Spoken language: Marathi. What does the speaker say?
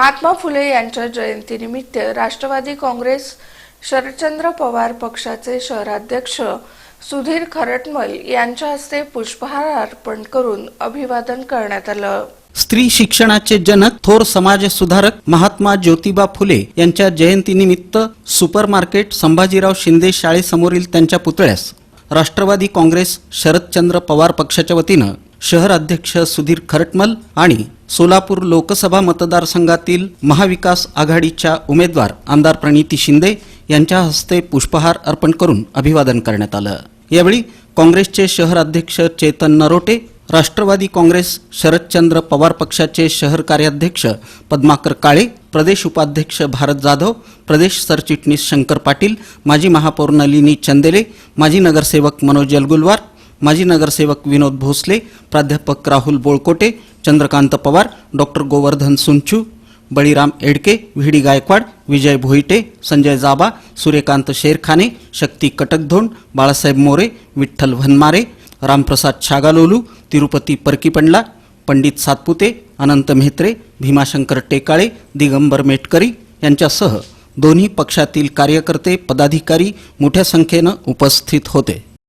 महात्मा फुले यांच्या जयंतीनिमित्त राष्ट्रवादी काँग्रेस शरदचंद्र पवार पक्षाचे शहराध्यक्ष सुधीर खरटमल यांच्या हस्ते पुष्पहार अर्पण करून अभिवादन करण्यात आलं. स्त्री शिक्षणाचे जनक थोर समाज सुधारक महात्मा ज्योतिबा फुले यांच्या जयंतीनिमित्त सुपर मार्केट संभाजीराव शिंदे शाळेसमोरील त्यांच्या पुतळ्यास राष्ट्रवादी काँग्रेस शरदचंद्र पवार पक्षाच्या वतीनं शहर अध्यक्ष सुधीर खरटमल आणि सोलापूर लोकसभा मतदारसंघातील महाविकास आघाडीच्या उमेदवार आमदार प्रणिती शिंदे यांच्या हस्ते पुष्पहार अर्पण करून अभिवादन करण्यात आलं. यावेळी काँग्रेसचे शहर अध्यक्ष चेतन नरोटे राष्ट्रवादी काँग्रेस शरदचंद्र पवार पक्षाचे शहर कार्याध्यक्ष पद्माकर काळे प्रदेश उपाध्यक्ष भारत जाधव प्रदेश सरचिटणीस शंकर पाटील माजी महापौर नलिनी चंदेले माजी नगरसेवक मनोज यलगुलवार माजी नगरसेवक विनोद भोसले प्राध्यापक राहुल बोळकोटे चंद्रकांत पवार डॉक्टर गोवर्धन सुंचू बळीराम एडके व्ही गायकवाड विजय भोईटे संजय जाबा सूर्यकांत शेरखाने शक्ती कटकधोंड बाळासाहेब मोरे विठ्ठल भनमारे रामप्रसाद छागालोलू तिरुपती परकीपंडला पंडित सातपुते अनंत म्हेत्रे भीमाशंकर टेकाळे दिगंबर मेटकरी यांच्यासह दोन्ही पक्षातील कार्यकर्ते पदाधिकारी मोठ्या संख्येनं उपस्थित होते.